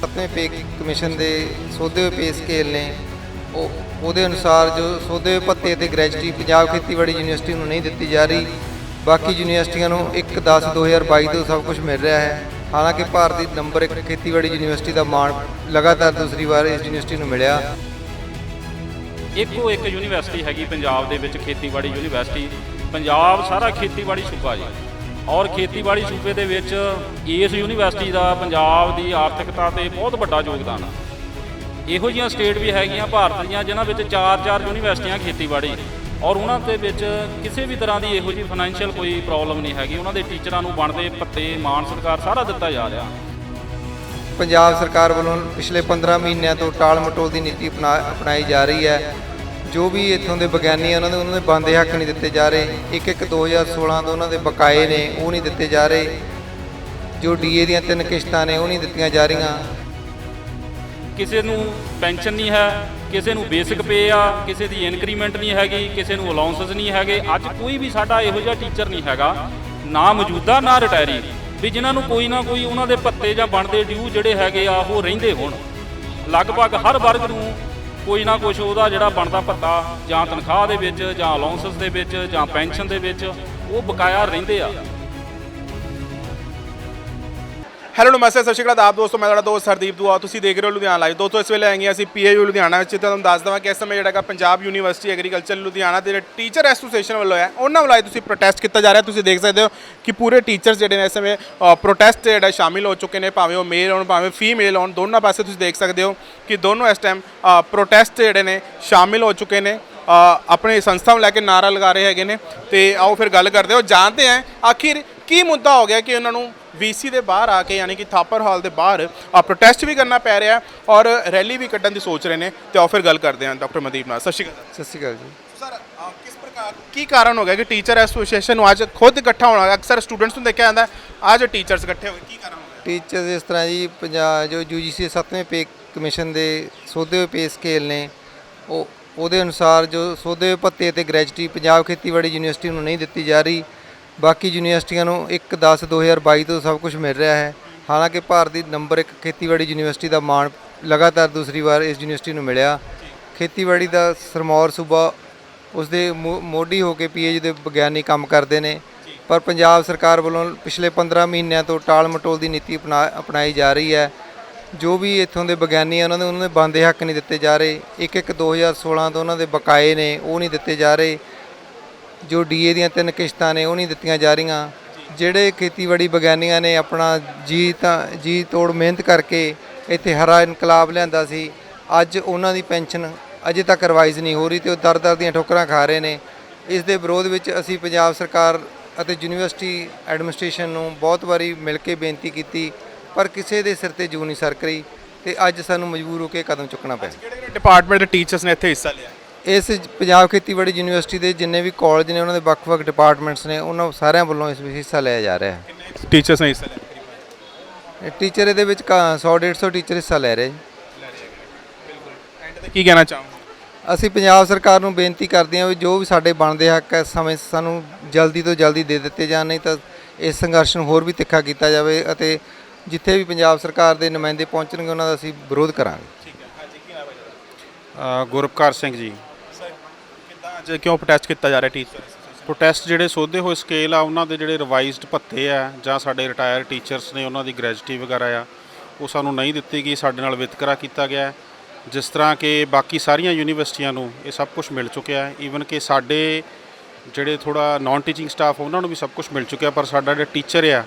ਸੱਤਵੇਂ pay commission ਦੇ ਸੋਧੇ ਹੋਏ ਪੇ ਸਕੇਲ ਨੇ, ਉਹ ਉਹਦੇ ਅਨੁਸਾਰ ਜੋ ਸੋਧੇ ਹੋਏ ਭੱਤੇ ਤੇ ਗ੍ਰੈਜੂਟੀ ਪੰਜਾਬ ਖੇਤੀਬਾੜੀ ਯੂਨੀਵਰਸਿਟੀ ਨੂੰ ਨਹੀਂ ਦਿੱਤੀ ਜਾ ਰਹੀ, ਬਾਕੀ ਯੂਨੀਵਰਸਿਟੀਆਂ ਨੂੰ 1 10 2022 ਤੋਂ ਸਭ ਕੁਝ ਮਿਲ ਰਿਹਾ ਹੈ। ਹਾਲਾਂਕਿ ਭਾਰਤ ਦੀ ਨੰਬਰ 1 ਖੇਤੀਬਾੜੀ ਯੂਨੀਵਰਸਿਟੀ ਦਾ ਮਾਣ ਲਗਾਤਾਰ ਦੂਸਰੀ ਵਾਰ ਇਸ ਯੂਨੀਵਰਸਿਟੀ ਨੂੰ ਮਿਲਿਆ। ਇੱਕੋ ਇੱਕ ਯੂਨੀਵਰਸਿਟੀ ਹੈਗੀ ਪੰਜਾਬ ਦੇ ਵਿੱਚ, ਖੇਤੀਬਾੜੀ ਯੂਨੀਵਰਸਿਟੀ। ਪੰਜਾਬ ਸਾਰਾ ਖੇਤੀਬਾੜੀ ਸੂਬਾ ਜੀ। ਔਰ ਖੇਤੀਬਾੜੀ ਸੂਬੇ ਦੇ ਵਿੱਚ ਇਸ ਯੂਨੀਵਰਸਿਟੀ ਦਾ ਪੰਜਾਬ ਦੀ ਆਰਥਿਕਤਾ ਤੇ ਬਹੁਤ ਵੱਡਾ ਯੋਗਦਾਨ ਆ। ਇਹੋ ਜਿਹੀਆਂ ਸਟੇਟ ਵੀ ਹੈਗੀਆਂ ਭਾਰਤ ਦੀਆਂ, ਜਿਨ੍ਹਾਂ ਵਿੱਚ ਚਾਰ ਚਾਰ ਯੂਨੀਵਰਸਿਟੀਆਂ ਖੇਤੀਬਾੜੀ, ਔਰ ਉਹਨਾਂ ਦੇ ਵਿੱਚ ਕਿਸੇ ਵੀ ਤਰ੍ਹਾਂ ਦੀ ਇਹੋ ਜਿਹੀ ਫਾਈਨੈਂਸ਼ੀਅਲ ਕੋਈ ਪ੍ਰੋਬਲਮ ਨਹੀਂ ਹੈਗੀ। ਉਹਨਾਂ ਦੇ ਟੀਚਰਾਂ ਨੂੰ ਬਣਦੇ ਪੱਤੇ ਮਾਨ ਸਤਿਕਾਰ ਸਾਰਾ ਦਿੱਤਾ ਜਾ ਰਿਹਾ। ਪੰਜਾਬ ਸਰਕਾਰ ਵੱਲੋਂ ਪਿਛਲੇ 15 ਮਹੀਨਿਆਂ ਤੋਂ ਟਾਲ ਮਟੋਲ ਦੀ ਨੀਤੀ ਅਪਣਾ, ਅਪਣਾਈ ਜਾ ਰਹੀ ਹੈ। ਜੋ ਵੀ ਇੱਥੋਂ ਦੇ ਵਿਗਿਆਨੀ ਆ, ਉਹਨਾਂ ਦੇ ਉਹਨਾਂ ਦੇ ਬੰਦੇ ਹੱਕ ਨਹੀਂ ਦਿੱਤੇ ਜਾ ਰਹੇ। ਇੱਕ ਇੱਕ 2016 ਤੋਂ ਉਹਨਾਂ ਦੇ ਬਕਾਏ ਨੇ ਉਹ ਨਹੀਂ ਦਿੱਤੇ ਜਾ ਰਹੇ। ਜੋ ਡੀਏ ਦੀਆਂ ਤਿੰਨ ਕਿਸ਼ਤਾਂ ਨੇ ਉਹ ਨਹੀਂ ਦਿੱਤੀਆਂ ਜਾ ਰਹੀਆਂ। ਕਿਸੇ ਨੂੰ ਪੈਨਸ਼ਨ ਨਹੀਂ ਹੈ ਕਿਸੇ ਨੂੰ ਬੇਸਿਕ ਪੇ ਆ ਕਿਸੇ ਦੀ ਇਨਕਰੀਮੈਂਟ ਨਹੀਂ ਹੈਗੀ ਕਿਸੇ ਨੂੰ ਅਲਾਉਂਸਸ ਨਹੀਂ ਹੈਗੇ। ਅੱਜ ਕੋਈ ਵੀ ਸਾਡਾ ਇਹੋ ਜਿਹਾ ਟੀਚਰ ਨਹੀਂ ਹੈਗਾ ਨਾ ਮੌਜੂਦਾ ਨਾ ਰਿਟਾਇਰੀ। ਵੀ ਜਿਨ੍ਹਾਂ ਨੂੰ ਕੋਈ ਨਾ ਕੋਈ ਉਹਨਾਂ ਦੇ ਭੱਤੇ ਜਾਂ ਬਣਦੇ ਡਿਊ ਜਿਹੜੇ ਹੈਗੇ ਆ ਉਹ ਰਹਿੰਦੇ ਹੋਣ। ਲਗਭਗ ਹਰ ਵਰਗ ਨੂੰ ਕੋਈ ਨਾ ਕੁਝ ਉਹਦਾ ਜਿਹੜਾ ਬਣਦਾ ਭੱਤਾ, ਜਾਂ ਤਨਖਾਹ ਦੇ ਵਿੱਚ, ਜਾਂ ਅਲਾਉਂਸਸ ਦੇ ਵਿੱਚ, ਜਾਂ ਪੈਨਸ਼ਨ ਦੇ ਵਿੱਚ, ਉਹ ਬਕਾਇਆ ਰਹਿੰਦੇ ਆ। ਹੈਲੋ ਨਮਸਤੇ ਸਤਿ ਸ਼੍ਰੀ ਅਕਾਲ ਆਪ ਦੋਸਤੋ ਮੈਂ ਤੁਹਾਡਾ ਦੋਸਤ ਹਰਦੀਪ ਦੁਆ। ਤੁਸੀਂ ਦੇਖ ਰਹੇ ਹੋ ਲੁਧਿਆਣਾ ਲਾਈਵ ਦੋਸਤੋ ਇਸ ਵੇਲੇ ਆਏਗੇ ਅਸੀਂ ਪੀਏਯੂ ਲੁਧਿਆਣਾ ਵਿੱਚ ਤੁਹਾਨੂੰ ਦੱਸ ਦਵਾਂ ਕਿ ਇਸ ਸਮੇਂ ਜਿਹੜਾ ਪੰਜਾਬ ਯੂਨੀਵਰਸਿਟੀ ਐਗਰੀਕਲਚਰ ਲੁਧਿਆਣਾ ਦੇ ਟੀਚਰ ਐਸੋਸੀਏਸ਼ਨ ਵੱਲੋਂ ਹੈ ਉਹਨਾਂ ਵੱਲੋਂ ਅੱਜ ਤੁਸੀਂ ਪ੍ਰੋਟੈਸਟ ਕੀਤਾ ਜਾ ਰਿਹਾ। ਤੁਸੀਂ ਦੇਖ ਸਕਦੇ ਹੋ ਕਿ ਪੂਰੇ ਟੀਚਰਸ ਜਿਹੜੇ ਨੇ ਇਸ ਸਮੇਂ ਪ੍ਰੋਟੈਸਟ ਜਿਹੜਾ ਸ਼ਾਮਿਲ ਹੋ ਚੁੱਕੇ ਨੇ ਭਾਵੇਂ ਉਹ ਮੇਲ ਹੋਣ ਭਾਵੇਂ ਫੀਮੇਲ ਹੋਣ ਦੋਨਾਂ ਪਾਸੇ ਤੁਸੀਂ ਦੇਖ ਸਕਦੇ ਹੋ ਕਿ ਦੋਨੋਂ ਇਸ ਟਾਈਮ ਪ੍ਰੋਟੈਸਟ ਜਿਹੜੇ ਨੇ ਸ਼ਾਮਿਲ ਹੋ ਚੁੱਕੇ ਨੇ। ਅ, ਆਪਣੇ ਸੰਸਥਾ ਨੂੰ ਲੈ ਕੇ ਨਾਰਾ ਲਗਾ ਰਹੇ ਹੈਗੇ ਨੇ। ਤੇ ਆਓ ਫਿਰ ਗੱਲ ਕਰਦੇ ਹਾਂ। ਜਾਣਦੇ ਹਾਂ ਆਖਿਰ ਕੀ ਮੁੱਦਾ ਹੋ ਗਿਆ ਕਿ ਉਹਨਾਂ ਨੂੰ ਵੀਸੀ ਦੇ ਬਾਹਰ ਆ ਕੇ ਯਾਨੀ ਕਿ ਥਾਪਰ ਹਾਲ ਦੇ ਬਾਹਰ ਆ ਪ੍ਰੋਟੈਸਟ ਵੀ ਕਰਨਾ ਪੈ ਰਿਹਾ ਔਰ ਰੈਲੀ ਵੀ ਕੱਢਣ ਦੀ ਸੋਚ ਰਹੇ ਨੇ। ਤੇ ਆਓ ਫਿਰ ਗੱਲ ਕਰਦੇ ਹਾਂ ਡਾਕਟਰ ਮਨਦੀਪ ਨਾਲ। ਸਤਿ ਸ਼੍ਰੀ ਅਕਾਲ। ਸਤਿ ਸ਼੍ਰੀ ਅਕਾਲ ਜੀ। ਸਰ ਕਿਸ ਪ੍ਰਕਾਰ ਕੀ ਕਾਰਨ ਹੋ ਗਿਆ ਕਿ ਟੀਚਰ ਐਸੋਸੀਏਸ਼ਨ ਨੂੰ ਅੱਜ ਖੁਦ ਇਕੱਠਾ ਹੋਣਾ ਅਕਸਰ ਸਟੂਡੈਂਟਸ ਨੂੰ ਦੇਖਿਆ ਜਾਂਦਾ ਅੱਜ ਟੀਚਰਸ ਇਕੱਠੇ ਹੋਏ ਕੀ ਕਾਰਨ ਹੋ ਗਿਆ? ਟੀਚਰ ਇਸ ਤਰ੍ਹਾਂ ਜੀ ਪੰਜਾਬ ਜੋ ਯੂਜੀਸੀ ਸੱਤਵੇਂ ਪੇ ਕਮਿਸ਼ਨ ਦੇ ਸੋਧੇ ਹੋਏ ਪੇ ਸਕੇਲ ਨੇ ਉਹ ਉਹਦੇ ਅਨੁਸਾਰ ਜੋ ਸੋਧੇ ਹੋਏ ਭੱਤੇ ਤੇ ਗ੍ਰੈਜੂਏਟੀ ਪੰਜਾਬ ਖੇਤੀਬਾੜੀ ਯੂਨੀਵਰਸਿਟੀ ਨੂੰ ਨਹੀਂ ਦਿੱਤੀ ਜਾ ਰਹੀ ਬਾਕੀ ਯੂਨੀਵਰਸਿਟੀਆਂ ਨੂੰ 1 10 2022 ਤੋਂ ਸਭ ਕੁਝ ਮਿਲ ਰਿਹਾ ਹੈ। ਹਾਲਾਂਕਿ ਭਾਰਤ ਦੀ ਨੰਬਰ 1 ਖੇਤੀਬਾੜੀ ਯੂਨੀਵਰਸਿਟੀ ਦਾ ਮਾਣ ਲਗਾਤਾਰ ਦੂਸਰੀ ਵਾਰ ਇਸ ਯੂਨੀਵਰਸਿਟੀ ਨੂੰ ਮਿਲਿਆ। ਖੇਤੀਬਾੜੀ ਦਾ ਸਰਮੌਰ ਸੂਬਾ ਉਸ ਦੇ ਮੋ- ਮੋਢੀ ਹੋ ਕੇ ਪੀਏਯੂ ਦੇ ਵਿਗਿਆਨੀ ਕੰਮ ਕਰਦੇ ਨੇ। ਪਰ ਪੰਜਾਬ ਸਰਕਾਰ ਵੱਲੋਂ ਪਿਛਲੇ 15 ਮਹੀਨਿਆਂ ਤੋਂ ਟਾਲ ਮਟੋਲ ਦੀ ਨੀਤੀ ਅਪਣਾ ਅਪਣਾਈ ਜਾ ਰਹੀ ਹੈ। ਜੋ ਵੀ ਇੱਥੋਂ ਦੇ ਵਿਗਿਆਨੀ ਆ, ਉਹਨਾਂ ਦੇ ਉਹਨਾਂ ਦੇ ਬੰਦੇ ਹੱਕ ਨਹੀਂ ਦਿੱਤੇ ਜਾ ਰਹੇ। ਇੱਕ ਇੱਕ 2016 ਤੋਂ ਉਹਨਾਂ ਦੇ ਬਕਾਏ ਨੇ ਉਹ ਨਹੀਂ ਦਿੱਤੇ ਜਾ ਰਹੇ। ਜੋ ਡੀਏ ਦੀਆਂ ਤਿੰਨ ਕਿਸ਼ਤਾਂ ਨੇ ਉਹ ਨਹੀਂ ਦਿੱਤੀਆਂ ਜਾ ਰਹੀਆਂ। ਜਿਹੜੇ ਖੇਤੀਬਾੜੀ ਵਿਗਿਆਨੀਆਂ ਨੇ ਆਪਣਾ ਜੀ ਤਾਂ ਜੀ ਤੋੜ ਮਿਹਨਤ ਕਰਕੇ ਇੱਥੇ ਹਰਾ ਇਨਕਲਾਬ ਲਿਆਂਦਾ ਸੀ। ਅੱਜ ਉਹਨਾਂ ਦੀ ਪੈਨਸ਼ਨ ਅਜੇ ਤੱਕ ਰਿਵਾਈਜ਼ ਨਹੀਂ ਹੋ ਰਹੀ ਤੇ ਉਹ ਦਰ ਦਰ ਦੀਆਂ ਠੋਕਰਾਂ ਖਾ ਰਹੇ ਨੇ। ਇਸ ਦੇ ਵਿਰੋਧ ਵਿੱਚ ਅਸੀਂ ਪੰਜਾਬ ਸਰਕਾਰ ਅਤੇ ਯੂਨੀਵਰਸਿਟੀ ਐਡਮਿਨਿਸਟ੍ਰੇਸ਼ਨ ਨੂੰ ਬਹੁਤ ਵਾਰੀ ਮਿਲ ਕੇ ਬੇਨਤੀ ਕੀਤੀ, ਪਰ ਕਿਸੇ ਦੇ ਸਿਰ ਤੇ ਜੂ ਨਹੀਂ ਸਰਕ ਰਹੀ ਤੇ ਅੱਜ ਸਾਨੂੰ ਮਜਬੂਰ ਹੋ ਕੇ ਕਦਮ ਚੁੱਕਣਾ ਪਿਆ। ਕਿਹੜੇ ਕਿਹੜੇ ਡਿਪਾਰਟਮੈਂਟ ਦੇ ਟੀਚਰਸ ਨੇ ਇੱਥੇ ਹਿੱਸਾ ਲਿਆ? ਇਸ ਪੰਜਾਬ ਖੇਤੀਬਾੜੀ ਯੂਨੀਵਰਸਿਟੀ ਦੇ ਜਿੰਨੇ ਵੀ ਕਾਲਜ ਨੇ ਉਹਨਾਂ ਦੇ ਵੱਖ-ਵੱਖ ਡਿਪਾਰਟਮੈਂਟਸ ਨੇ ਉਹਨਾਂ ਸਾਰਿਆਂ ਵੱਲੋਂ ਇਸ ਵਿੱਚ ਹਿੱਸਾ ਲਿਆ ਜਾ ਰਿਹਾ ਹੈ। ਟੀਚਰਸ ਨੇ ਹਿੱਸਾ ਲਿਆ? ਟੀਚਰ ਇਹਦੇ ਵਿੱਚ 100 150 ਟੀਚਰ ਹਿੱਸਾ ਲੈ ਰਹੇ। ਜੀ ਐਂਡ ਤੇ ਕੀ ਕਹਿਣਾ ਚਾਹੋਗੇ? ਅਸੀਂ ਪੰਜਾਬ ਸਰਕਾਰ ਨੂੰ ਬੇਨਤੀ ਕਰਦੇ ਹਾਂ ਵੀ ਜੋ ਵੀ ਸਾਡੇ ਬਣਦੇ ਹੱਕ ਹੈ ਸਮੇਂ ਸਾਨੂੰ ਜਲਦੀ ਤੋਂ ਜਲਦੀ ਦੇ ਦਿੱਤੇ ਜਾਣ ਨਹੀਂ ਤਾਂ ਇਸ ਸੰਘਰਸ਼ ਨੂੰ ਹੋਰ ਵੀ ਤਿੱਖਾ ਕੀਤਾ ਜਾਵੇ ਅਤੇ ਜਿੱਥੇ ਵੀ ਪੰਜਾਬ ਸਰਕਾਰ ਦੇ ਨੁਮਾਇੰਦੇ ਪਹੁੰਚਣਗੇ ਉਹਨਾਂ ਦਾ ਅਸੀਂ ਵਿਰੋਧ ਕਰਾਂਗੇ। ਅ, ਗੁਰਪਕਾਰ ਸਿੰਘ ਜੀ। ਅੱਜ ਕਿਉਂ ਪ੍ਰੋਟੈਸਟ ਕੀਤਾ ਜਾ ਰਿਹਾ ਟੀਚਰ ਪ੍ਰੋਟੈਸਟ ਜਿਹੜੇ ਸੋਧੇ ਹੋਏ ਸਕੇਲ ਆ, ਉਹਨਾਂ ਦੇ ਜਿਹੜੇ ਰਿਵਾਈਜ਼ਡ ਭੱਤੇ ਆ, ਜਾਂ ਸਾਡੇ ਰਿਟਾਇਰ ਟੀਚਰਸ ਨੇ ਉਹਨਾਂ ਦੀ ਗ੍ਰੈਜੂਟੀ ਵਗੈਰਾ ਆ, ਉਹ ਸਾਨੂੰ ਨਹੀਂ ਦਿੱਤੀ ਗਈ, ਸਾਡੇ ਨਾਲ ਵਿਤਕਰਾ ਕੀਤਾ ਗਿਆ। ਜਿਸ ਤਰ੍ਹਾਂ ਕਿ ਬਾਕੀ ਸਾਰੀਆਂ ਯੂਨੀਵਰਸਿਟੀਆਂ ਨੂੰ ਇਹ ਸਭ ਕੁਝ ਮਿਲ ਚੁੱਕਿਆ ਹੈ। ਈਵਨ ਕਿ ਸਾਡੇ ਜਿਹੜੇ ਥੋੜਾ ਨਾਨ ਟੀਚਿੰਗ ਸਟਾਫ ਉਹਨਾਂ ਨੂੰ ਵੀ ਸਭ ਕੁਝ ਮਿਲ ਚੁੱਕਿਆ, ਪਰ ਸਾਡਾ ਜਿਹੜਾ ਟੀਚਰ ਆ,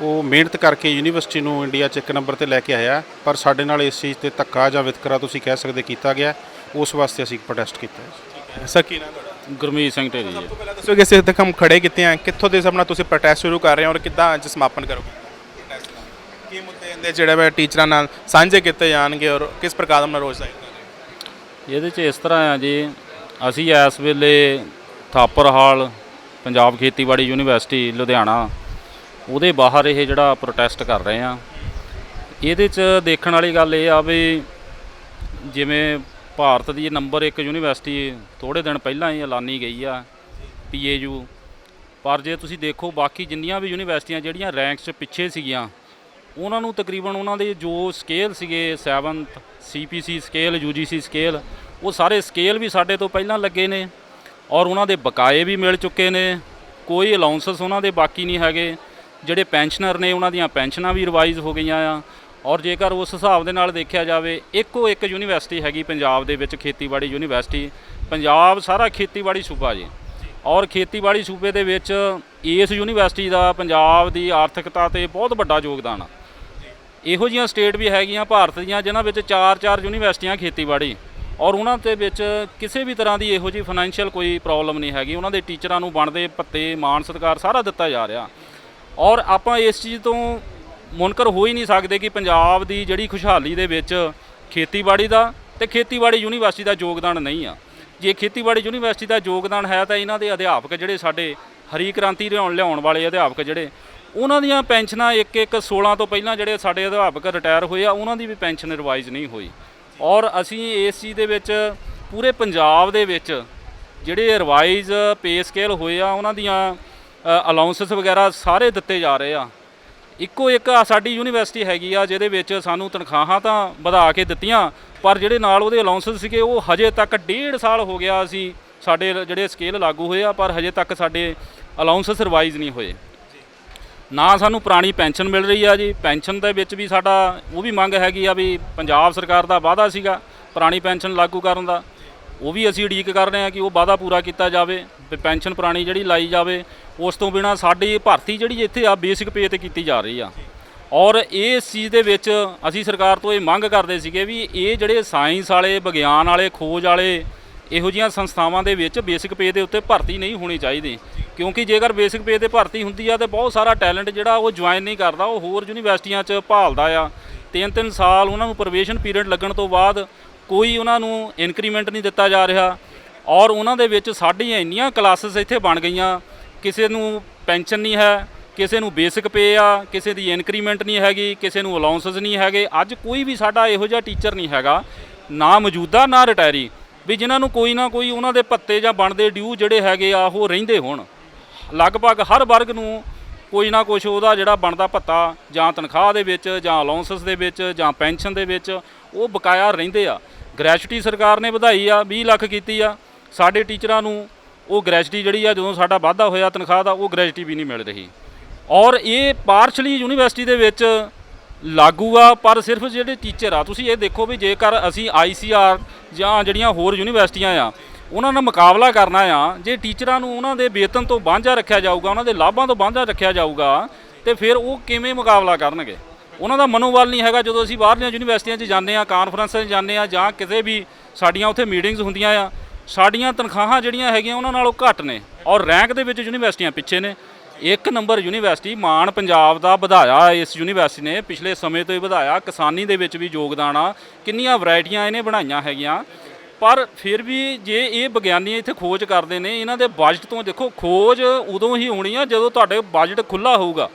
ਉਹ ਮਿਹਨਤ ਕਰਕੇ ਯੂਨੀਵਰਸਿਟੀ ਨੂੰ ਇੰਡੀਆ 'ਚ ਇੱਕ ਨੰਬਰ ਤੇ ਲੈ ਕੇ ਆਇਆ ਪਰ ਸਾਡੇ ਨਾਲ ਇਸ ਚੀਜ਼ ਤੇ ਧੱਕਾ ਜਾਂ ਵਿਤਕਰਾ ਤੁਸੀਂ ਕਹਿ ਸਕਦੇ ਕੀਤਾ ਗਿਆ, ਉਸ ਵਾਸਤੇ ਅਸੀਂ ਪ੍ਰੋਟੈਸਟ ਕੀਤਾ ਹੈ। ਸਰ ਕੀ ਨਾਮ ਤੁਹਾਡਾ? ਗੁਰਮੀਤ ਸਿੰਘ ਢੇਰੀ ਜੀ। ਤੋਂ ਪਹਿਲਾਂ ਦੱਸੋ ਕਿ ਅਸੀਂ ਇੱਥੇ ਕੰਮ ਖੜੇ ਕੀਤੇ ਆ ਕਿੱਥੋਂ ਦੇ ਆਪਣਾ ਤੁਸੀਂ ਪ੍ਰੋਟੈਸਟ ਸ਼ੁਰੂ ਕਰ ਰਹੇ ਹੋ ਔਰ ਕਿੱਦਾਂ ਅੱਜ ਸਮਾਪਨ ਕਰੋਗੇ? ਦਾ? ਕੀ ਮੁੱਦੇ ਇਹਦੇ ਜਿਹੜੇ ਵੇ ਟੀਚਰਾਂ ਨਾਲ ਸਾਂਝੇ ਕੀਤੇ ਜਾਣਗੇ ਔਰ ਕਿਸ ਪ੍ਰਕਾਰ ਦਾ ਰੋਜ਼ ਆਏਗਾ ਇਹਦੇ 'ਚ ਇਸ ਤਰ੍ਹਾਂ ਆ ਜੀ ਅਸੀਂ ਇਸ ਵੇਲੇ ਥਾਪਰ ਹਾਲ ਪੰਜਾਬ ਖੇਤੀਬਾੜੀ ਯੂਨੀਵਰਸਿਟੀ ਲੁਧਿਆਣਾ ਉਹਦੇ ਬਾਹਰ ਇਹ ਜਿਹੜਾ ਪ੍ਰੋਟੈਸਟ ਕਰ ਰਹੇ ਆ ਇਹਦੇ 'ਚ ਦੇਖਣ ਵਾਲੀ ਗੱਲ ਇਹ ਆ ਵੀ ਜਿਵੇਂ ਭਾਰਤ ਦੀ ਨੰਬਰ 1 ਯੂਨੀਵਰਸਿਟੀ ਥੋੜੇ ਦਿਨ ਪਹਿਲਾਂ ਹੀ ਐਲਾਨੀ ਗਈ ਆ ਪੀਏਯੂ ਪਰ ਜੇ ਤੁਸੀਂ ਦੇਖੋ, ਬਾਕੀ ਜਿੰਨੀਆਂ ਵੀ ਯੂਨੀਵਰਸਿਟੀਆਂ ਜਿਹੜੀਆਂ ਰੈਂਕਸ 'ਚ ਪਿੱਛੇ ਸੀਗੀਆਂ, ਉਹਨਾਂ ਨੂੰ ਤਕਰੀਬਨ ਉਹਨਾਂ ਦੇ ਜੋ ਸਕੇਲ ਸੀਗੇ 7th CPC scale UGC scale ਉਹ ਸਾਰੇ ਸਕੇਲ ਵੀ ਸਾਡੇ ਤੋਂ ਪਹਿਲਾਂ ਲੱਗੇ ਨੇ ਔਰ ਉਹਨਾਂ ਦੇ ਬਕਾਏ ਵੀ ਮਿਲ ਚੁੱਕੇ ਨੇ। ਕੋਈ ਅਲਾਉਂਸਸ ਉਹਨਾਂ ਦੇ ਬਾਕੀ ਨਹੀਂ ਹੈਗੇ। ਜਿਹੜੇ ਪੈਨਸ਼ਨਰ ਨੇ, ਉਹਨਾਂ ਦੀਆਂ ਪੈਨਸ਼ਨਾਂ ਵੀ ਰਿਵਾਈਜ਼ ਹੋ ਗਈਆਂ ਆ। ਔਰ ਜੇਕਰ ਉਸ ਹਿਸਾਬ ਦੇ ਨਾਲ ਦੇਖਿਆ ਜਾਵੇ, ਇੱਕੋ ਇੱਕ ਯੂਨੀਵਰਸਿਟੀ ਹੈਗੀ ਪੰਜਾਬ ਦੇ ਵਿੱਚ, ਖੇਤੀਬਾੜੀ ਯੂਨੀਵਰਸਿਟੀ। ਪੰਜਾਬ ਸਾਰਾ ਖੇਤੀਬਾੜੀ ਸੂਬਾ ਜੀ। ਔਰ ਖੇਤੀਬਾੜੀ ਸੂਬੇ ਦੇ ਵਿੱਚ ਇਸ ਯੂਨੀਵਰਸਿਟੀ ਦਾ ਪੰਜਾਬ ਦੀ ਆਰਥਿਕਤਾ ਤੇ ਬਹੁਤ ਵੱਡਾ ਯੋਗਦਾਨ ਆ। ਇਹੋ ਜਿਹੀਆਂ ਸਟੇਟ ਵੀ ਹੈਗੀਆਂ ਭਾਰਤ ਦੀਆਂ, ਜਿਨ੍ਹਾਂ ਵਿੱਚ ਚਾਰ ਚਾਰ ਯੂਨੀਵਰਸਿਟੀਆਂ ਖੇਤੀਬਾੜੀ। ਔਰ ਉਹਨਾਂ ਦੇ ਵਿੱਚ ਕਿਸੇ ਵੀ ਤਰ੍ਹਾਂ ਦੀ ਇਹੋ ਜਿਹੀ ਫਾਈਨੈਂਸ਼ੀਅਲ ਕੋਈ ਪ੍ਰੋਬਲਮ ਨਹੀਂ ਹੈਗੀ। ਉਹਨਾਂ ਦੇ ਟੀਚਰਾਂ ਨੂੰ ਬਣਦੇ ਭੱਤੇ ਮਾਣ ਸਤਿਕਾਰ ਸਾਰਾ ਦਿੱਤਾ ਜਾ ਰਿਹਾ। ਔਰ ਆਪਾਂ ਇਸ ਚੀਜ਼ ਤੋਂ ਮੁਨਕਰ ਹੋ ਹੀ ਨਹੀਂ ਸਕਦੇ ਕਿ ਪੰਜਾਬ ਦੀ ਜਿਹੜੀ ਖੁਸ਼ਹਾਲੀ ਦੇ ਵਿੱਚ ਖੇਤੀਬਾੜੀ ਦਾ ਤੇ ਖੇਤੀਬਾੜੀ ਯੂਨੀਵਰਸਿਟੀ ਦਾ ਯੋਗਦਾਨ ਨਹੀਂ ਆ। ਜੇ ਖੇਤੀਬਾੜੀ ਯੂਨੀਵਰਸਿਟੀ ਦਾ ਯੋਗਦਾਨ ਹੈ ਤਾਂ ਇਹਨਾਂ ਦੇ ਅਧਿਆਪਕ ਜਿਹੜੇ ਸਾਡੇ ਹਰੀ ਕ੍ਰਾਂਤੀ ਲਿਆਉਣ ਲਿਆਉਣ ਵਾਲੇ ਅਧਿਆਪਕ ਜਿਹੜੇ, ਉਹਨਾਂ ਦੀਆਂ ਪੈਨਸ਼ਨਾਂ ਇੱਕ ਇੱਕ 16 ਤੋਂ ਪਹਿਲਾਂ ਜਿਹੜੇ ਸਾਡੇ ਅਧਿਆਪਕ ਰਿਟਾਇਰ ਹੋਏ ਆ, ਉਹਨਾਂ ਦੀ ਵੀ ਪੈਨਸ਼ਨ ਰਿਵਾਈਜ਼ ਨਹੀਂ ਹੋਈ। ਔਰ ਅਸੀਂ ਇਸ ਚੀਜ਼ ਦੇ ਵਿੱਚ ਪੂਰੇ ਪੰਜਾਬ ਦੇ ਵਿੱਚ ਜਿਹੜੇ ਰਿਵਾਈਜ਼ ਪੇ ਸਕੇਲ ਹੋਏ ਆ, ਉਹਨਾਂ ਦੀਆਂ ਅਲਾਉਂਸਸ ਵਗੈਰਾ ਸਾਰੇ ਦਿੱਤੇ ਜਾ ਰਹੇ ਆ। ਇੱਕੋ ਇੱਕ ਆ ਸਾਡੀ ਯੂਨੀਵਰਸਿਟੀ ਹੈਗੀ ਆ, ਜਿਹਦੇ ਵਿੱਚ ਸਾਨੂੰ ਤਨਖਾਹਾਂ ਤਾਂ ਵਧਾ ਕੇ ਦਿੱਤੀਆਂ, ਪਰ ਜਿਹੜੇ ਨਾਲ ਉਹਦੇ ਅਲਾਉਂਸਸ ਸੀਗੇ, ਉਹ ਹਜੇ ਤੱਕ ਡੇਢ ਸਾਲ ਹੋ ਗਿਆ ਅਸੀਂ ਸਾਡੇ ਜਿਹੜੇ ਸਕੇਲ ਲਾਗੂ ਹੋਏ ਆ, ਪਰ ਹਜੇ ਤੱਕ ਸਾਡੇ ਅਲਾਉਂਸਸ ਰਿਵਾਈਜ਼ ਨਹੀਂ ਹੋਏ। ਨਾ ਸਾਨੂੰ ਪੁਰਾਣੀ ਪੈਨਸ਼ਨ ਮਿਲ ਰਹੀ ਆ ਜੀ, ਪੈਨਸ਼ਨ ਦੇ ਵਿੱਚ ਵੀ ਸਾਡਾ ਉਹ ਵੀ ਮੰਗ ਹੈਗੀ ਆ ਵੀ ਪੰਜਾਬ ਸਰਕਾਰ ਦਾ ਵਾਅਦਾ ਸੀਗਾ ਪੁਰਾਣੀ ਪੈਨਸ਼ਨ ਲਾਗੂ ਕਰਨ ਦਾ। ਉਹ ਵੀ ਅਸੀਂ ਉਡੀਕ ਕਰ ਰਹੇ ਹਾਂ ਕਿ ਉਹ ਵਾਅਦਾ ਪੂਰਾ ਕੀਤਾ ਜਾਵੇ, ਵੀ ਪੈਨਸ਼ਨ ਪੁਰਾਣੀ ਜਿਹੜੀ ਲਾਈ ਜਾਵੇ ਉਸ ਤੋਂ ਬਿਨਾ ਸਾਡੀ ਭਰਤੀ ਜਿਹੜੀ ਇੱਥੇ ਆ ਬੇਸਿਕ ਪੇ ਤੇ ਕੀਤੀ ਜਾ ਰਹੀ ਆ। ਔਰ ਇਸ ਚੀਜ਼ ਦੇ ਵਿੱਚ ਅਸੀਂ ਸਰਕਾਰ ਤੋਂ ਇਹ ਮੰਗ ਕਰਦੇ ਸੀਗੇ ਵੀ ਇਹ ਜਿਹੜੇ ਸਾਇੰਸ ਵਾਲੇ, ਵਿਗਿਆਨ ਵਾਲੇ, ਖੋਜ ਵਾਲੇ ਇਹੋ ਜਿਹੀਆਂ ਸੰਸਥਾਵਾਂ ਦੇ ਵਿੱਚ ਬੇਸਿਕ ਪੇ ਦੇ ਉੱਤੇ ਭਰਤੀ ਨਹੀਂ ਹੋਣੀ ਚਾਹੀਦੀ। ਕਿਉਂਕਿ ਜੇਕਰ ਬੇਸਿਕ ਪੇ ਤੇ ਭਰਤੀ ਹੁੰਦੀ ਆ ਤੇ ਬਹੁਤ ਸਾਰਾ ਟੈਲੈਂਟ ਜਿਹੜਾ ਉਹ ਜੁਆਇਨ ਨਹੀਂ ਕਰਦਾ, ਉਹ ਹੋਰ ਯੂਨੀਵਰਸਿਟੀਆਂ 'ਚ ਭਾਲਦਾ ਆ। ਤਿੰਨ ਤਿੰਨ ਸਾਲ ਉਹਨਾਂ ਨੂੰ ਪ੍ਰੋਬੇਸ਼ਨ ਪੀਰੀਅਡ ਲੱਗਣ ਤੋਂ ਬਾਅਦ ਕੋਈ ਉਹਨਾਂ ਨੂੰ ਇਨਕਰੀਮੈਂਟ ਨਹੀਂ ਦਿੱਤਾ ਜਾ ਰਿਹਾ। ਔਰ ਉਹਨਾਂ ਦੇ ਵਿੱਚ ਸਾਡੀਆਂ ਇੰਨੀਆਂ ਕਲਾਸਿਸ ਇੱਥੇ ਬਣ ਗਈਆਂ ਕਿਸੇ ਨੂੰ ਪੈਨਸ਼ਨ ਨਹੀਂ ਹੈ, ਕਿਸੇ ਨੂੰ ਬੇਸਿਕ ਪੇ ਆ, ਕਿਸੇ ਦੀ ਇਨਕਰੀਮੈਂਟ ਨਹੀਂ ਹੈਗੀ, ਕਿਸੇ ਨੂੰ ਅਲਾਉਂਸਸ ਨਹੀਂ ਹੈਗੇ, ਅੱਜ ਕੋਈ ਵੀ ਸਾਡਾ ਇਹੋ ਜਿਹਾ ਟੀਚਰ ਨਹੀਂ ਹੈਗਾ, ਨਾ ਮੌਜੂਦਾ, ਨਾ ਰਿਟਾਇਰੀ ਵੀ ਜਿਨ੍ਹਾਂ ਨੂੰ ਕੋਈ ਨਾ ਕੋਈ ਉਹਨਾਂ ਦੇ ਭੱਤੇ ਜਾਂ ਬਣਦੇ ਡਿਊ ਜਿਹੜੇ ਹੈਗੇ ਆ, ਉਹ ਰਹਿੰਦੇ ਹੋਣ। ਲਗਭਗ ਹਰ ਵਰਗ ਨੂੰ ਕੋਈ ਨਾ ਕੁਛ ਉਹਦਾ ਜਿਹੜਾ ਬਣਦਾ ਭੱਤਾ, ਜਾਂ ਤਨਖਾਹ ਦੇ ਵਿੱਚ, ਜਾਂ ਅਲਾਉਂਸਸ ਦੇ ਵਿੱਚ, ਜਾਂ ਪੈਨਸ਼ਨ ਦੇ ਵਿੱਚ, ਉਹ ਬਕਾਇਆ ਰਹਿੰਦੇ ਆ। ਗ੍ਰੈਚੁਟੀ ਸਰਕਾਰ ਨੇ ਵਧਾਈ ਆ 20 ਲੱਖ ਕੀਤੀ ਆ। ਸਾਡੇ ਟੀਚਰਾਂ ਨੂੰ ਉਹ ਗ੍ਰੈਚੁਟੀ ਜਿਹੜੀ ਆ, ਜਦੋਂ ਸਾਡਾ ਵਾਧਾ ਹੋਇਆ ਤਨਖਾਹ ਦਾ, ਉਹ ਗ੍ਰੈਚੁਟੀ ਵੀ ਨਹੀਂ ਮਿਲ ਰਹੀ। ਔਰ ਇਹ ਪਾਰਸ਼ਲੀ ਯੂਨੀਵਰਸਿਟੀ ਦੇ ਵਿੱਚ ਲਾਗੂ ਆ, ਪਰ ਸਿਰਫ ਜਿਹੜੇ ਟੀਚਰ ਆ, ਤੁਸੀਂ ਇਹ ਦੇਖੋ ਵੀ ਜੇਕਰ ਅਸੀਂ ਆਈਸੀਆਰ ਜਾਂ ਜਿਹੜੀਆਂ ਹੋਰ ਯੂਨੀਵਰਸਿਟੀਆਂ ਆ, ਉਹਨਾਂ ਨਾਲ ਮੁਕਾਬਲਾ ਕਰਨਾ ਆ, ਜੇ ਟੀਚਰਾਂ ਨੂੰ ਉਹਨਾਂ ਦੇ ਵੇਤਨ ਤੋਂ ਵਾਂਝਾ ਰੱਖਿਆ ਜਾਊਗਾ, ਉਹਨਾਂ ਦੇ ਲਾਭਾਂ ਤੋਂ ਵਾਂਝਾ ਰੱਖਿਆ ਜਾਊਗਾ, ਤੇ ਫਿਰ ਉਹ ਕਿਵੇਂ ਮੁਕਾਬਲਾ ਕਰਨਗੇ? ਉਹਨਾਂ ਦਾ ਮਨੋਬਲ ਨਹੀਂ ਹੈਗਾ, ਜਦੋਂ ਅਸੀਂ ਬਾਹਰਲੀਆਂ ਯੂਨੀਵਰਸਿਟੀਆਂ 'ਚ ਜਾਂਦੇ ਆ ਕਾਨਫਰੰਸਾਂ 'ਚ ਜਾਂਦੇ ਆ ਜਾਂ ਕਿਤੇ ਵੀ ਸਾਡੀਆਂ ਉੱਥੇ ਮੀਟਿੰਗਸ ਹੁੰਦੀਆਂ ਆ ਸਾਡੀਆਂ ਤਨਖਾਹਾਂ ਜਿਹੜੀਆਂ ਹੈਗੀਆਂ ਉਹਨਾਂ ਨਾਲੋਂ ਘੱਟ ਨੇ ਔਰ ਰੈਂਕ ਦੇ ਵਿੱਚ ਯੂਨੀਵਰਸਿਟੀਆਂ ਪਿੱਛੇ ਨੇ। ਇੱਕ ਨੰਬਰ ਯੂਨੀਵਰਸਿਟੀ ਮਾਨ ਪੰਜਾਬ ਦਾ ਵਧਾਇਆ ਇਸ ਯੂਨੀਵਰਸਿਟੀ ਨੇ। ਪਿਛਲੇ ਸਮੇਂ ਤੋਂ ਹੀ ਵਧਾਇਆ। ਕਿਸਾਨੀ ਦੇ ਵਿੱਚ ਵੀ ਯੋਗਦਾਨ ਆ। ਕਿੰਨੀਆਂ ਵੈਰਾਈਟੀਆਂ ਇਹਨੇ ਬਣਾਈਆਂ ਹੈਗੀਆਂ। ਪਰ ਫਿਰ ਵੀ ਜੇ ਇਹ ਵਿਗਿਆਨੀ ਇੱਥੇ ਖੋਜ ਕਰਦੇ ਨੇ, ਇਹਨਾਂ ਦੇ ਬਜਟ ਤੋਂ ਦੇਖੋ, ਖੋਜ ਉਦੋਂ ਹੀ ਹੋਣੀ ਆ ਜਦੋਂ ਤੁਹਾਡੇ ਬਜਟ ਖੁੱਲਾ ਹੋਊਗਾ।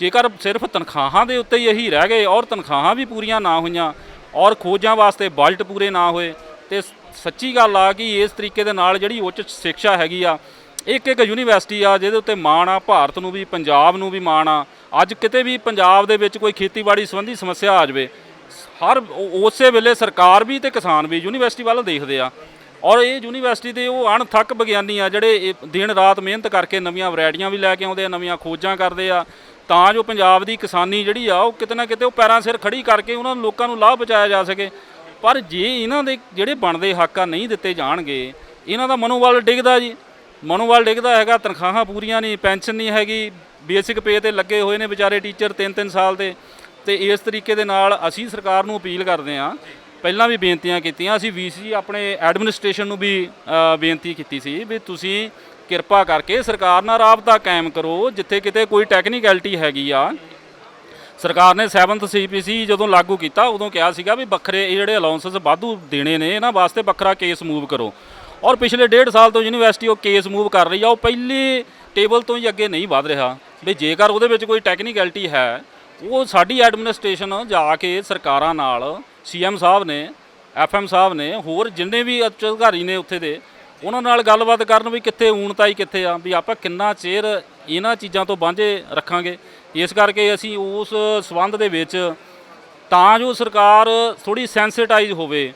ਜੇਕਰ ਸਿਰਫ ਤਨਖਾਹਾਂ ਦੇ ਉੱਤੇ ਹੀ ਇਹੀ ਰਹਿ ਗਏ ਔਰ ਤਨਖਾਹਾਂ ਵੀ ਪੂਰੀਆਂ ਨਾ ਹੋਈਆਂ ਔਰ ਖੋਜਾਂ ਵਾਸਤੇ ਬਜਟ ਪੂਰੇ ਨਾ ਹੋਏ, ਤੇ ਸੱਚੀ ਗੱਲ ਆ ਕਿ ਇਸ ਤਰੀਕੇ ਦੇ ਨਾਲ ਜਿਹੜੀ ਉੱਚ ਸਿੱਖਿਆ ਹੈਗੀ ਆ, ਇੱਕ ਇੱਕ ਯੂਨੀਵਰਸਿਟੀ ਆ ਜਿਹਦੇ ਉੱਤੇ ਮਾਣ ਆ, ਭਾਰਤ ਨੂੰ ਵੀ, ਪੰਜਾਬ ਨੂੰ ਵੀ ਮਾਣ ਆ। ਅੱਜ ਕਿਤੇ ਵੀ ਪੰਜਾਬ ਦੇ ਵਿੱਚ ਕੋਈ ਖੇਤੀਬਾੜੀ ਸੰਬੰਧੀ ਸਮੱਸਿਆ ਆ ਜਾਵੇ, ਹਰ ਉਸੇ ਵੇਲੇ ਸਰਕਾਰ ਵੀ ਤੇ ਕਿਸਾਨ ਵੀ ਯੂਨੀਵਰਸਿਟੀ ਵੱਲ ਦੇਖਦੇ ਆ। ਔਰ ਇਹ ਯੂਨੀਵਰਸਿਟੀ ਦੇ ਉਹ ਅਣਥੱਕ ਵਿਗਿਆਨੀ ਆ ਜਿਹੜੇ ਦਿਨ ਰਾਤ ਮਿਹਨਤ ਕਰਕੇ ਨਵੀਆਂ ਵੈਰਾਈਟੀਆਂ ਵੀ ਲੈ ਕੇ ਆਉਂਦੇ ਆ, ਨਵੀਆਂ ਖੋਜਾਂ ਕਰਦੇ ਆ। ਤਾਂ ਜੋ ਪੰਜਾਬ ਦੀ ਕਿਸਾਨੀ ਜਿਹੜੀ ਆ, ਉਹ ਕਿਤੇ ਨਾ ਕਿਤੇ ਉਹ ਪੈਰਾਂ ਸਿਰ ਖੜੀ ਕਰਕੇ ਉਹਨਾਂ ਲੋਕਾਂ ਨੂੰ ਲਾਭ ਪਹੁੰਚਾਇਆ ਜਾ ਸਕੇ। ਪਰ ਜੇ ਇਹਨਾਂ ਦੇ ਜਿਹੜੇ ਬਣਦੇ ਹੱਕ ਆ ਨਹੀਂ ਦਿੱਤੇ ਜਾਣਗੇ, ਇਹਨਾਂ ਦਾ ਮਨੋਬਲ ਡਿੱਗਦਾ ਜੀ। ਮਨੋਬਲ ਡਿੱਗਦਾ ਹੈਗਾ, ਤਨਖਾਹਾਂ ਪੂਰੀਆਂ ਨਹੀਂ, ਪੈਨਸ਼ਨ ਨਹੀਂ ਹੈਗੀ ਬੇਸਿਕ ਪੇ ਤੇ ਲੱਗੇ ਹੋਏ ਨੇ ਵਿਚਾਰੇ ਟੀਚਰ 3-3 ਸਾਲ ਦੇ। ਤੇ ਇਸ ਤਰੀਕੇ ਦੇ ਨਾਲ ਅਸੀਂ ਸਰਕਾਰ ਨੂੰ ਅਪੀਲ ਕਰਦੇ ਹਾਂ, ਪਹਿਲਾਂ ਵੀ ਬੇਨਤੀਆਂ ਕੀਤੀਆਂ, ਅਸੀਂ ਵੀਸੀ ਆਪਣੇ ਐਡਮਿਨਿਸਟ੍ਰੇਸ਼ਨ ਨੂੰ ਵੀ ਬੇਨਤੀ ਕੀਤੀ ਸੀ ਵੀ ਤੁਸੀਂ ਕਿਰਪਾ ਕਰਕੇ ਸਰਕਾਰ ਨਾਲ ਰਾਬਤਾ ਕਾਇਮ ਕਰੋ, ਜਿੱਥੇ ਕਿਤੇ ਕੋਈ ਟੈਕਨੀਕੈਲਿਟੀ ਹੈਗੀ ਆ ਸਰਕਾਰ ਨੇ 7th ਸੀਪੀਸੀ ਜਦੋਂ ਲਾਗੂ ਕੀਤਾ, ਉਦੋਂ ਕਿਹਾ ਸੀਗਾ ਵੀ ਵੱਖਰੇ ਇਹ ਜਿਹੜੇ ਅਲਾਉਂਸਸ ਵਾਧੂ ਦੇਣੇ ਨੇ, ਇਹਨਾਂ ਵਾਸਤੇ ਵੱਖਰਾ ਕੇਸ ਮੂਵ ਕਰੋ। ਔਰ ਪਿਛਲੇ ਡੇਢ ਸਾਲ ਤੋਂ ਯੂਨੀਵਰਸਿਟੀ ਉਹ ਕੇਸ ਮੂਵ ਕਰ ਰਹੀ ਆ, ਉਹ ਪਹਿਲੇ ਟੇਬਲ ਤੋਂ ਹੀ ਅੱਗੇ ਨਹੀਂ ਵਧ ਰਿਹਾ। ਵੀ ਜੇਕਰ ਉਹਦੇ ਵਿੱਚ ਕੋਈ ਟੈਕਨੀਕੈਲਿਟੀ ਹੈ, ਉਹ ਸਾਡੀ ਐਡਮਿਨਿਸਟ੍ਰੇਸ਼ਨ ਜਾ ਕੇ ਸਰਕਾਰਾਂ ਨਾਲ ਸੀਐਮ ਸਾਹਿਬ ਨੇ ਐਫਐਮ ਸਾਹਿਬ ਨੇ, ਹੋਰ ਜਿੰਨੇ ਵੀ ਅਧਿਕਾਰੀ ਨੇ ਉੱਥੇ ਦੇ ਉਹਨਾਂ ਨਾਲ ਗੱਲਬਾਤ ਕਰਨ ਵੀ ਕਿੱਥੇ ਊਣਤਾਈ ਕਿੱਥੇ ਆ, ਵੀ ਆਪਾਂ ਕਿੰਨਾ ਚਿਰ ਇਹਨਾਂ ਚੀਜ਼ਾਂ ਤੋਂ ਵਾਂਝੇ ਰੱਖਾਂਗੇ। ਇਸ ਕਰਕੇ ਅਸੀਂ ਉਸ ਸਬੰਧ ਦੇ ਵਿੱਚ ਤਾਂ ਜੋ ਸਰਕਾਰ ਥੋੜੀ ਸੈਂਸਿਟਾਈਜ਼ ਹੋਵੇ,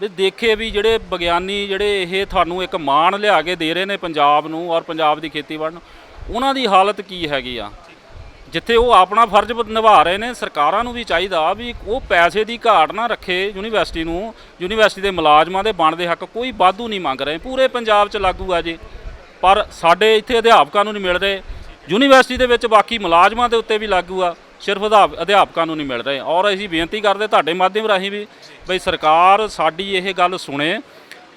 ਵੀ ਦੇਖੇ ਵੀ ਜਿਹੜੇ ਵਿਗਿਆਨੀ ਜਿਹੜੇ ਇਹ ਤੁਹਾਨੂੰ ਇੱਕ ਮਾਣ ਲਿਆ ਕੇ ਦੇ ਰਹੇ ਨੇ ਪੰਜਾਬ ਨੂੰ ਔਰ ਪੰਜਾਬ ਦੀ ਖੇਤੀਬਾੜੀ ਨੂੰ, ਉਹਨਾਂ ਦੀ ਹਾਲਤ ਕੀ ਹੈਗੀ ਆ। ਜਿੱਥੇ ਉਹ ਆਪਣਾ ਫਰਜ਼ ਨਿਭਾ ਰਹੇ ਨੇ, ਸਰਕਾਰਾਂ ਨੂੰ ਵੀ ਚਾਹੀਦਾ ਵੀ ਉਹ ਪੈਸੇ ਦੀ ਘਾਟ ਨਾ ਰੱਖੇ ਯੂਨੀਵਰਸਿਟੀ ਨੂੰ, ਯੂਨੀਵਰਸਿਟੀ ਦੇ ਮੁਲਾਜ਼ਮਾਂ ਦੇ ਬਣਦੇ ਹੱਕ ਕੋਈ ਵਾਧੂ ਨਹੀਂ ਮੰਗ ਰਹੇ। ਪੂਰੇ ਪੰਜਾਬ 'ਚ ਲਾਗੂ ਆ ਜੀ। ਪਰ ਸਾਡੇ ਇੱਥੇ ਅਧਿਆਪਕਾਂ ਨੂੰ ਨਹੀਂ ਮਿਲ ਰਹੇ। ਯੂਨੀਵਰਸਿਟੀ ਦੇ ਵਿੱਚ ਬਾਕੀ ਮੁਲਾਜ਼ਮਾਂ ਦੇ ਉੱਤੇ ਵੀ ਲਾਗੂ ਆ। ਸਿਰਫ ਅਧਿਆਪ- ਅਧਿਆਪਕਾਂ ਨੂੰ ਨਹੀਂ ਮਿਲ ਰਹੇ। ਔਰ ਅਸੀਂ ਬੇਨਤੀ ਕਰਦੇ ਤੁਹਾਡੇ ਮਾਧਿਅਮ ਰਾਹੀਂ ਵੀ, ਬਈ ਸਰਕਾਰ ਸਾਡੀ ਇਹ ਗੱਲ ਸੁਣੇ।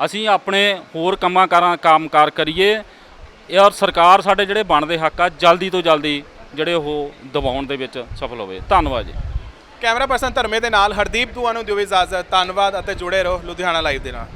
ਅਸੀਂ ਆਪਣੇ ਹੋਰ ਕੰਮਾਂ ਕਾਰਾਂ ਕੰਮਕਾਰ ਕਰੀਏ। ਔਰ ਸਰਕਾਰ ਸਾਡੇ ਜਿਹੜੇ ਬਣਦੇ ਹੱਕ ਆ, ਜਲਦੀ ਤੋਂ ਜਲਦੀ ਜਿਹੜੇ ਉਹ ਦਬਾਉਣ ਦੇ ਵਿੱਚ ਸਫਲ ਹੋਵੇ। ਧੰਨਵਾਦ ਜੀ। ਕੈਮਰਾ ਪਰਸਨ ਧਰਮੇ ਦੇ ਨਾਲ ਹਰਦੀਪ ਦੂਆ ਨੂੰ ਦਿਓ ਇਜਾਜ਼ਤ। ਧੰਨਵਾਦ ਅਤੇ ਜੁੜੇ ਰਹੋ ਲੁਧਿਆਣਾ ਲਾਈਵ ਦੇ ਨਾਲ।